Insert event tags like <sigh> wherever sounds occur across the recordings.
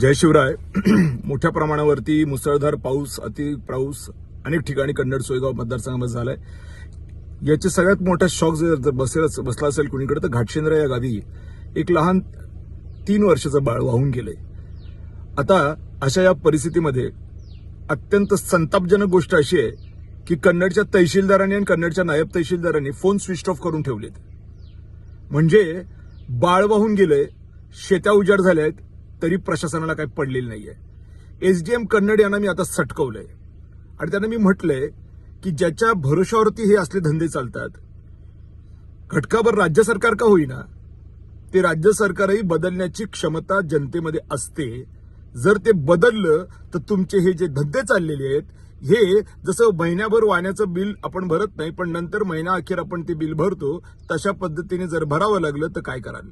जय शिवराय. <clears throat> मोठ्या प्रमाणावरती मुसळधार पाऊस अति पाऊस अनेक ठिकाणी कन्नड सोयगाव मतदारसंघामध्ये झालाय. याचे सगळ्यात मोठा शॉक जर जर बसेल बसला असेल कुणीकडे तर घाटशेंद्र या गावी एक लहान तीन वर्षाचं बाळ वाहून गेलंय. आता अशा या परिस्थितीमध्ये अत्यंत संतापजनक गोष्ट अशी आहे की कन्नडच्या तहसीलदारांनी आणि कन्नडच्या नायब तहसीलदारांनी फोन स्विच ऑफ करून ठेवलेत. म्हणजे बाळ वाहून गेलंय शेत्या उजाड झाल्या आहेत तरी प्रशासनाला काही पडलेलं डी एम कन्नड यांना मी आता सटकवलंय. आणि त्यांना मी म्हटलंय की ज्याच्या भरोशावरती हे असले धंदे चालतात घटकाभर राज्य सरकार का होईना ते राज्य सरकारही बदलण्याची क्षमता जनतेमध्ये असते. जर ते बदललं तर तुमचे हे जे धंदे चाललेले आहेत हे जसं महिन्याभर वाहण्याचं बिल आपण भरत नाही पण नंतर महिना अखेर आपण ते बिल भरतो तशा पद्धतीने जर भरावं लागलं तर काय कराल?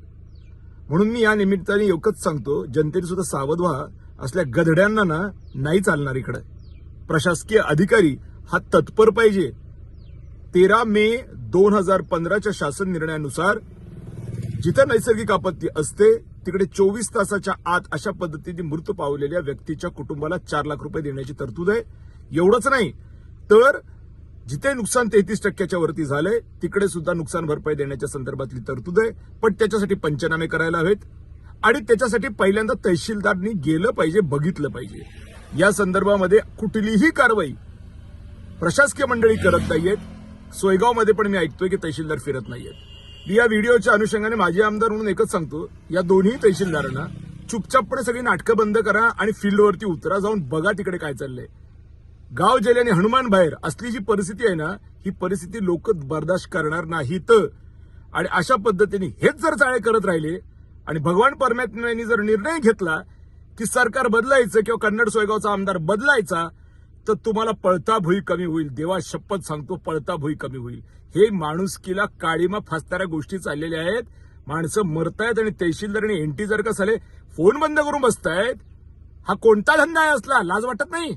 म्हणून मी या निमित्ताने एकच सांगतो जनतेने सुद्धा सावध व्हा. असल्या गधड्यांना ना नाही चालणार इकडे. प्रशासकीय अधिकारी हा तत्पर पाहिजे. तेरा मे दोन हजार पंधराच्या शासन निर्णयानुसार जिथं नैसर्गिक आपत्ती असते तिकडे चोवीस तासाच्या आत अशा पद्धतीने मृत पावलेल्या व्यक्तीच्या कुटुंबाला चार लाख रुपये देण्याची तरतूद आहे. एवढंच नाही तर जिथे नुकसान तेहतीस टक्क्याच्या वरती झालंय तिकडे सुद्धा नुकसान भरपाई देण्याच्या संदर्भातली तरतूद आहे. पण त्याच्यासाठी पंचनामे करायला हवेत. आणि त्याच्यासाठी पहिल्यांदा तहसीलदारनी गेलं पाहिजे बघितलं पाहिजे. या संदर्भामध्ये कुठलीही कारवाई प्रशासकीय मंडळी करत नाहीयेत. सोयगावमध्ये पण मी ऐकतोय की तहसीलदार फिरत नाहीयेत. या व्हिडिओच्या अनुषंगाने माझे आमदार म्हणून एकच सांगतो या दोन्ही तहसीलदारांना चुपचापपणे सगळी नाटकं बंद करा आणि फील्डवरती उतरा जाऊन बघा तिकडे काय चाललंय. गाव जेल आणि हनुमान बाहेर असली जी परिस्थिती आहे ना ही परिस्थिती लोक बर्दाश्त करणार नाहीत. आणि अशा पद्धतीने हेच जर चाळे करत राहिले आणि भगवान परमात्म्यांनी जर निर्णय घेतला की सरकार बदलायचं किंवा कन्नड सोयगावचा आमदार बदलायचा तर तुम्हाला पळता भुई कमी होईल. देवा शपथ सांगतो पळता भुई कमी होईल. हे माणुसकीला काळीमा फासणाऱ्या गोष्टी चाललेल्या आहेत. माणसं मरतायत आणि तहसीलदार आणि एनटी जर का झाले फोन बंद करून बसतायत. हा कोणता धंदा आहे असला? लाज वाटत नाही?